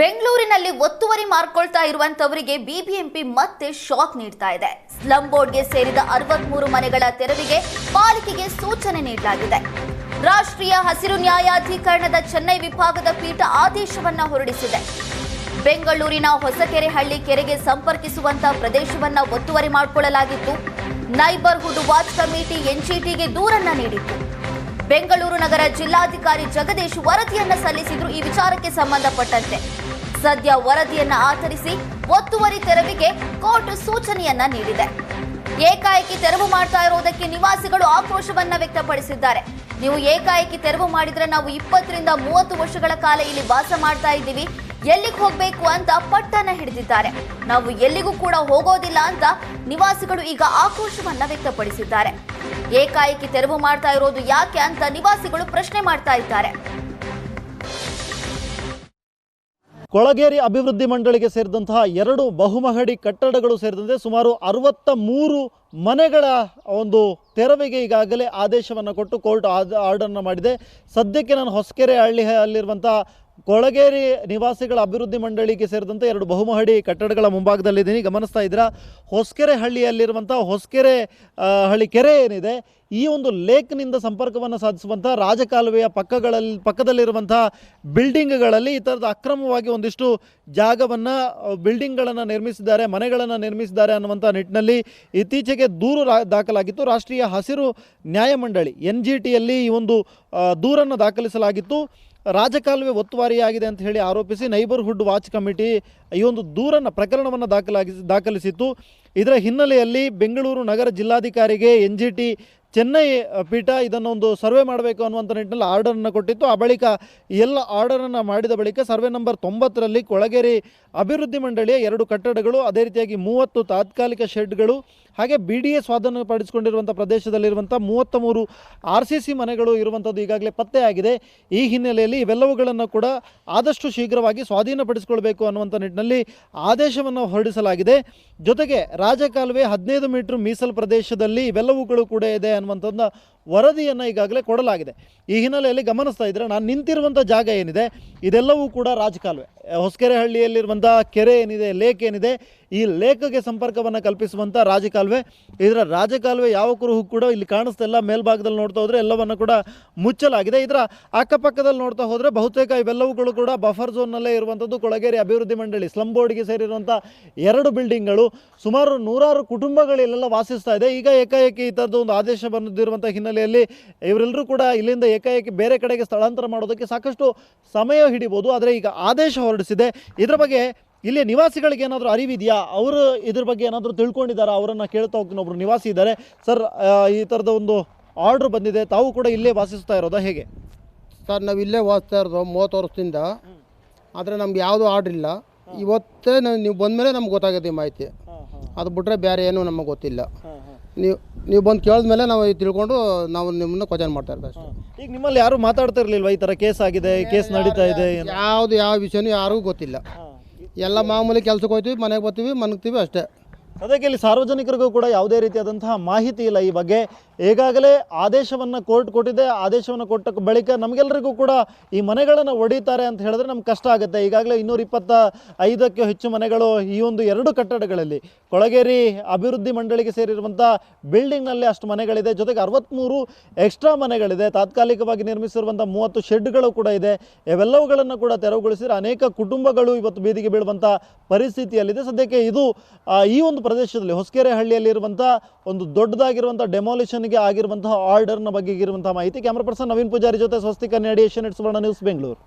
ಬೆಂಗಳೂರಿನಲ್ಲಿ ಒತ್ತುವರಿ ಮಾರ್ಕೊಳ್ತಾ ಇರುವಂತವರಿಗೆ ಬಿಬಿಎಂಪಿ ಮತ್ತೆ ಶಾಕ್ ನೀಡ್ತಾ ಇದೆ. ಸ್ಲಂ ಬೋರ್ಡ್ಗೆ ಸೇರಿದ ಅರವತ್ಮೂರು ಮನೆಗಳ ತೆರವಿಗೆ ಪಾಲಿಕೆಗೆ ಸೂಚನೆ ನೀಡಲಾಗಿದೆ. ರಾಷ್ಟ್ರೀಯ ಹಸಿರು ನ್ಯಾಯಾಧೀಕರಣದ ಚೆನ್ನೈ ವಿಭಾಗದ ಪೀಠ ಆದೇಶವನ್ನ ಹೊರಡಿಸಿದೆ. ಬೆಂಗಳೂರಿನ ಹೊಸಕೆರೆಹಳ್ಳಿ ಕೆರೆಗೆ ಸಂಪರ್ಕಿಸುವಂತ ಪ್ರದೇಶವನ್ನ ಒತ್ತುವರಿ ಮಾಡಿಕೊಳ್ಳಲಾಗಿತ್ತು. ನೈಬರ್ಹುಡ್ ವಾಚ್ ಕಮಿಟಿ ಎನ್ಜಿಟಿಗೆ ದೂರನ್ನ ನೀಡಿತ್ತು. ಬೆಂಗಳೂರು ನಗರ ಜಿಲ್ಲಾಧಿಕಾರಿ ಜಗದೀಶ್ ವರದಿಯನ್ನ ಸಲ್ಲಿಸಿದ್ರು. ಈ ವಿಚಾರಕ್ಕೆ ಸಂಬಂಧಪಟ್ಟಂತೆ ಸದ್ಯ ವರದಿಯನ್ನ ಆಧರಿಸಿ ಒತ್ತುವರಿ ತೆರವಿಗೆ ಕೋರ್ಟ್ ಸೂಚನೆಯನ್ನ ನೀಡಿದೆ. ಏಕಾಏಕಿ ತೆರವು ಮಾಡ್ತಾ ಇರೋದಕ್ಕೆ ನಿವಾಸಿಗಳು ಆಕ್ರೋಶವನ್ನ ವ್ಯಕ್ತಪಡಿಸಿದ್ದಾರೆ. ನೀವು ಏಕಾಏಕಿ ತೆರವು ಮಾಡಿದ್ರೆ ನಾವು ಇಪ್ಪತ್ತರಿಂದ ಮೂವತ್ತು ವರ್ಷಗಳ ಕಾಲ ಇಲ್ಲಿ ವಾಸ ಮಾಡ್ತಾ ಇದ್ದೀವಿ. ಎಲ್ಲಿಗೆ ಹೋಗ್ಬೇಕು ಅಂತ ಪಟ್ಟನ ಹಿಡಿದಿದ್ದಾರೆ. ನಾವು ಎಲ್ಲಿಗೂ ಕೂಡ ಹೋಗೋದಿಲ್ಲ ಅಂತ ನಿವಾಸಿಗಳು ಈಗ ಆಕ್ರೋಶವನ್ನ ವ್ಯಕ್ತಪಡಿಸಿದ್ದಾರೆ. ಏಕಾಏಕಿ ತೆರವು ಮಾಡ್ತಾ ಇರೋದು ಯಾಕೆ ಅಂತ ನಿವಾಸಿಗಳು ಪ್ರಶ್ನೆ ಮಾಡ್ತಾ ಇದ್ದಾರೆ. ಕೊಳಗೇರಿ ಅಭಿವೃದ್ಧಿ ಮಂಡಳಿಗೆ ಸೇರಿದಂತಹ ಎರಡು ಬಹುಮಹಡಿ ಕಟ್ಟಡಗಳು ಸೇರಿದಂತೆ ಸುಮಾರು ಅರವತ್ತ ಮೂರು ಮನೆಗಳ ಒಂದು ತೆರವಿಗೆ ಈಗಾಗಲೇ ಆದೇಶವನ್ನು ಕೊಟ್ಟು ಕೋರ್ಟ್ ಆರ್ಡರ್ನ ಮಾಡಿದೆ. ಸದ್ಯಕ್ಕೆ ನಾನು ಹೊಸಕೆರೆ ಹಳ್ಳಿ ಅಲ್ಲಿರುವಂಥ ಕೊಳಗೇರಿ ನಿವಾಸಿಗಳ ಅಭಿವೃದ್ಧಿ ಮಂಡಳಿಗೆ ಸೇರಿದಂತೆ ಎರಡು ಬಹುಮಹಡಿ ಕಟ್ಟಡಗಳ ಮುಂಭಾಗದಲ್ಲಿದ್ದೀನಿ. ಗಮನಿಸ್ತಾ ಇದ್ದೀರಾ? ಹೊಸಕೆರೆ ಹಳ್ಳಿಯಲ್ಲಿರುವಂಥ ಹೊಸಕೆರೆ ಹಳ್ಳಿ ಕೆರೆ ಏನಿದೆ, ಈ ಒಂದು ಲೇಕ್ನಿಂದ ಸಂಪರ್ಕವನ್ನು ಸಾಧಿಸುವಂಥ ರಾಜಕಾಲುವೆಯ ಪಕ್ಕಗಳಲ್ಲಿ ಪಕ್ಕದಲ್ಲಿರುವಂಥ ಬಿಲ್ಡಿಂಗ್ಗಳಲ್ಲಿ ಈ ಥರದ ಅಕ್ರಮವಾಗಿ ಒಂದಿಷ್ಟು ಜಾಗವನ್ನು ಬಿಲ್ಡಿಂಗ್ಗಳನ್ನು ನಿರ್ಮಿಸಿದ್ದಾರೆ, ಮನೆಗಳನ್ನು ನಿರ್ಮಿಸಿದ್ದಾರೆ ಅನ್ನುವಂಥ ನಿಟ್ಟಿನಲ್ಲಿ ಇತ್ತೀಚೆಗೆ ದೂರು ದಾಖಲಾಗಿತ್ತು. ರಾಷ್ಟ್ರೀಯ ಹಸಿರು ನ್ಯಾಯಮಂಡಳಿ ಎನ್ ಜಿ ಈ ಒಂದು ದೂರನ್ನು ದಾಖಲಿಸಲಾಗಿತ್ತು. ರಾಜಕಾಲುವೆ ಒತ್ತುವಾರಿಯಾಗಿದೆ ಅಂತ ಹೇಳಿ ಆರೋಪಿಸಿ ನೈಬರ್ಹುಡ್ ವಾಚ್ ಕಮಿಟಿ ಈ ಒಂದು ದೂರನ್ನು ಪ್ರಕರಣವನ್ನು ದಾಖಲಾಗಿ ದಾಖಲಿಸಿತ್ತು. ಇದರ ಹಿನ್ನೆಲೆಯಲ್ಲಿ ಬೆಂಗಳೂರು ನಗರ ಜಿಲ್ಲಾಧಿಕಾರಿಗೆ ಎನ್ ಜಿ ಟಿ ಚೆನ್ನೈ ಪೀಠ ಇದನ್ನೊಂದು ಸರ್ವೆ ಮಾಡಬೇಕು ಅನ್ನುವಂಥ ನಿಟ್ಟಿನಲ್ಲಿ ಆರ್ಡರನ್ನು ಕೊಟ್ಟಿತ್ತು. ಆ ಬಳಿಕ ಎಲ್ಲ ಆರ್ಡರನ್ನು ಮಾಡಿದ ಬಳಿಕ ಸರ್ವೆ ನಂಬರ್ ತೊಂಬತ್ತರಲ್ಲಿ ಕೊಳಗೇರಿ ಅಭಿವೃದ್ಧಿ ಮಂಡಳಿಯ ಎರಡು ಕಟ್ಟಡಗಳು, ಅದೇ ರೀತಿಯಾಗಿ ಮೂವತ್ತು ತಾತ್ಕಾಲಿಕ ಶೆಡ್ಗಳು, ಹಾಗೆ ಬಿ ಡಿ ಎ ಸ್ವಾಧೀನಪಡಿಸಿಕೊಂಡಿರುವಂಥ ಪ್ರದೇಶದಲ್ಲಿರುವಂಥ ಮೂವತ್ತ ಮೂರು ಆರ್ ಸಿ ಸಿ ಮನೆಗಳು ಇರುವಂಥದ್ದು ಈಗಾಗಲೇ ಪತ್ತೆಯಾಗಿದೆ ಈ ಹಿನ್ನೆಲೆಯಲ್ಲಿ ಇವೆಲ್ಲವುಗಳನ್ನು ಕೂಡ ಆದಷ್ಟು ಶೀಘ್ರವಾಗಿ ಸ್ವಾಧೀನಪಡಿಸಿಕೊಳ್ಬೇಕು ಅನ್ನುವಂಥ ನಿಟ್ಟಿನಲ್ಲಿ ಆದೇಶವನ್ನು ಹೊರಡಿಸಲಾಗಿದೆ. ಜೊತೆಗೆ ರಾಜಕಾಲುವೆ ಹದಿನೈದು ಮೀಟರ್ ಮೀಸಲು ಪ್ರದೇಶದಲ್ಲಿ ಇವೆಲ್ಲವುಗಳು ಕೂಡ ಇದೆ ಅನ್ನುವಂಥದ್ದನ್ನ ವರದಿಯನ್ನು ಈಗಾಗಲೇ ಕೊಡಲಾಗಿದೆ. ಈ ಹಿನ್ನೆಲೆಯಲ್ಲಿ ಗಮನಿಸ್ತಾ ಇದ್ದರೆ ನಾನು ನಿಂತಿರುವಂಥ ಜಾಗ ಏನಿದೆ, ಇದೆಲ್ಲವೂ ಕೂಡ ರಾಜಕಾಲುವೆ. ಹೊಸಕೆರೆ ಹಳ್ಳಿಯಲ್ಲಿರುವಂಥ ಕೆರೆ ಏನಿದೆ, ಲೇಕ್ ಏನಿದೆ, ಈ ಲೇಕ್ಗೆ ಸಂಪರ್ಕವನ್ನು ಕಲ್ಪಿಸುವಂಥ ರಾಜಕಾಲುವೆ. ಇದರ ರಾಜಕಾಲುವೆ ಯಾವ ಕುರುಹು ಕೂಡ ಇಲ್ಲಿ ಕಾಣಿಸ್ತಾ ಇಲ್ಲ. ಮೇಲ್ಭಾಗದಲ್ಲಿ ನೋಡ್ತಾ ಹೋದರೆ ಎಲ್ಲವನ್ನು ಕೂಡ ಮುಚ್ಚಲಾಗಿದೆ. ಇದರ ಅಕ್ಕಪಕ್ಕದಲ್ಲಿ ನೋಡ್ತಾ ಹೋದರೆ ಬಹುತೇಕ ಇವೆಲ್ಲವುಗಳು ಕೂಡ ಬಫರ್ ಝೋನ್ನಲ್ಲೇ ಇರುವಂಥದ್ದು. ಕೊಳಗೇರಿ ಅಭಿವೃದ್ಧಿ ಮಂಡಳಿ ಸ್ಲಂ ಬೋರ್ಡ್ಗೆ ಸೇರಿರುವಂಥ ಎರಡು ಬಿಲ್ಡಿಂಗ್ಗಳು ಸುಮಾರು ನೂರಾರು ಕುಟುಂಬಗಳೆಲ್ಲ ವಾಸಿಸ್ತಾ ಇದೆ. ಈಗ ಏಕಾಏಕಿ ಈ ಥರದ್ದು ಒಂದು ಆದೇಶ ಬಂದಿರುವಂಥ ಹಿನ್ನೆಲೆಯಲ್ಲಿ ಇವರೆಲ್ಲರೂ ಕೂಡ ಇಲ್ಲಿಂದ ಏಕಾಏಕಿ ಬೇರೆ ಕಡೆಗೆ ಸ್ಥಳಾಂತರ ಮಾಡೋದಕ್ಕೆ ಸಾಕಷ್ಟು ಸಮಯ ಹಿಡಿಬೋದು. ಆದರೆ ಈಗ ಆದೇಶ ಹೊರಡಿಸಿದೆ. ಇದರ ಬಗ್ಗೆ ಇಲ್ಲಿ ನಿವಾಸಿಗಳಿಗೆ ಏನಾದರೂ ಅರಿವಿದೆಯಾ? ಅವರು ಇದ್ರ ಬಗ್ಗೆ ಏನಾದರೂ ತಿಳ್ಕೊಂಡಿದ್ದಾರೆ? ಅವರನ್ನು ಕೇಳ್ತಾ ಹೋಗ್ತೀನಿ. ಒಬ್ಬರು ನಿವಾಸಿ ಇದ್ದಾರೆ. ಸರ್ ಈ ಥರದ ಒಂದು ಆರ್ಡ್ರ್ ಬಂದಿದೆ. ತಾವು ಕೂಡ ಇಲ್ಲೇ ವಾಸಿಸ್ತಾ ಇರೋದಾ? ಹೇಗೆ? ಸರ್ ನಾವು ಇಲ್ಲೇ ವಾಸಿಸ್ತಾ ಇರೋದು ಮೂವತ್ತು ವರ್ಷದಿಂದ. ಆದರೆ ನಮ್ಗೆ ಯಾವುದೂ ಆರ್ಡ್ರ್ ಇಲ್ಲ. ಇವತ್ತೇ ನೀವು ಬಂದಮೇಲೆ ನಮ್ಗೆ ಗೊತ್ತಾಗುತ್ತೆ ಈ ಮಾಹಿತಿ. ಅದು ಬಿಟ್ಟರೆ ಬೇರೆ ಏನೂ ನಮಗೆ ಗೊತ್ತಿಲ್ಲ. ನೀವು ನೀವು ಬಂದು ಕೇಳಿದ್ಮೇಲೆ ನಾವು ಇದು ತಿಳ್ಕೊಂಡು ನಾವು ನಿಮ್ಮನ್ನ ಕ್ವಚನ್ ಮಾಡ್ತಾ ಇರ್ತೀವಿ ಅಷ್ಟೇ. ಈಗ ನಿಮ್ಮಲ್ಲಿ ಯಾರು ಮಾತಾಡ್ತಾ ಇರಲಿಲ್ವಾ ಈ ಥರ ಕೇಸ್ ಆಗಿದೆ ಕೇಸ್ ನಡೀತಾ ಇದೆ ಏನು? ಯಾವುದು ಯಾವ ವಿಷಯನೂ ಯಾರಿಗೂ ಗೊತ್ತಿಲ್ಲ. ಎಲ್ಲ ಮಾಮೂಲಿ ಕೆಲ್ಸಕ್ಕೆ ಹೋಗ್ತೀವಿ ಮನೆಗೆ ಬರ್ತೀವಿ ಮನಗ್ತೀವಿ ಅಷ್ಟೇ. ಅದಕ್ಕೆ ಇಲ್ಲಿ ಸಾರ್ವಜನಿಕರಿಗೂ ಕೂಡ ಯಾವುದೇ ರೀತಿಯಾದಂತಹ ಮಾಹಿತಿ ಇಲ್ಲ ಈ ಬಗ್ಗೆ. ಈಗಾಗಲೇ ಆದೇಶವನ್ನು ಕೋರ್ಟ್ ಕೊಟ್ಟಿದೆ. ಆದೇಶವನ್ನು ಕೊಟ್ಟ ಬಳಿಕ ನಮಗೆಲ್ಲರಿಗೂ ಕೂಡ ಈ ಮನೆಗಳನ್ನು ಒಡೀತಾರೆ ಅಂತ ಹೇಳಿದ್ರೆ ನಮ್ಗೆ ಕಷ್ಟ ಆಗುತ್ತೆ. ಈಗಾಗಲೇ ಇನ್ನೂರ ಇಪ್ಪತ್ತ ಐದಕ್ಕೆ ಹೆಚ್ಚು ಮನೆಗಳು ಈ ಒಂದು ಎರಡು ಕಟ್ಟಡಗಳಲ್ಲಿ ಕೊಳಗೇರಿ ಅಭಿವೃದ್ಧಿ ಮಂಡಳಿಗೆ ಸೇರಿರುವಂಥ ಬಿಲ್ಡಿಂಗ್ನಲ್ಲಿ ಅಷ್ಟು ಮನೆಗಳಿದೆ. ಜೊತೆಗೆ ಅರವತ್ತ್ಮೂರು ಎಕ್ಸ್ಟ್ರಾ ಮನೆಗಳಿದೆ. ತಾತ್ಕಾಲಿಕವಾಗಿ ನಿರ್ಮಿಸಿರುವಂಥ ಮೂವತ್ತು ಶೆಡ್ಗಳು ಕೂಡ ಇದೆ. ಇವೆಲ್ಲವುಗಳನ್ನು ಕೂಡ ತೆರವುಗೊಳಿಸಿದರೆ ಅನೇಕ ಕುಟುಂಬಗಳು ಇವತ್ತು ಬೀದಿಗೆ ಬೀಳುವಂಥ ಪರಿಸ್ಥಿತಿಯಲ್ಲಿದೆ. ಸದ್ಯಕ್ಕೆ ಇದು ಈ ಒಂದು ಪ್ರದೇಶದಲ್ಲಿ ಹೊಸಕೆರೆ ಹಳ್ಳಿಯಲ್ಲಿರುವಂಥ ಒಂದು ದೊಡ್ಡದಾಗಿರುವಂಥ ಡೆಮಾಲಿಷನ್ಗೆ ಆಗಿರುವಂತಹ ಆರ್ಡರ್ನ ಬಗ್ಗೆ ಇರುವಂತಹ ಮಾಹಿತಿ. ಕ್ಯಾಮ್ರಾ ಪರ್ಸನ್ ನವೀನ್ ಪೂಜಾರಿ ಜೊತೆ Swasti Kannada Asianet Suvarna news Bengaluru.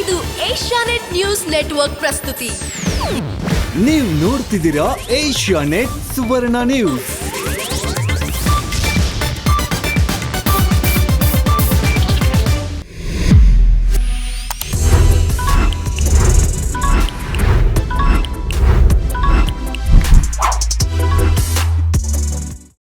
ಇದು ಏಷ್ಯಾನೆಟ್ ನ್ಯೂಸ್ ನೆಟ್ವರ್ಕ್ ಪ್ರಸ್ತುತಿ. ನೀವು ನೋಡ್ತಿದ್ದೀರಾ ಏಷ್ಯಾ ನೆಟ್ ಸುವರ್ಣ ನ್ಯೂಸ್.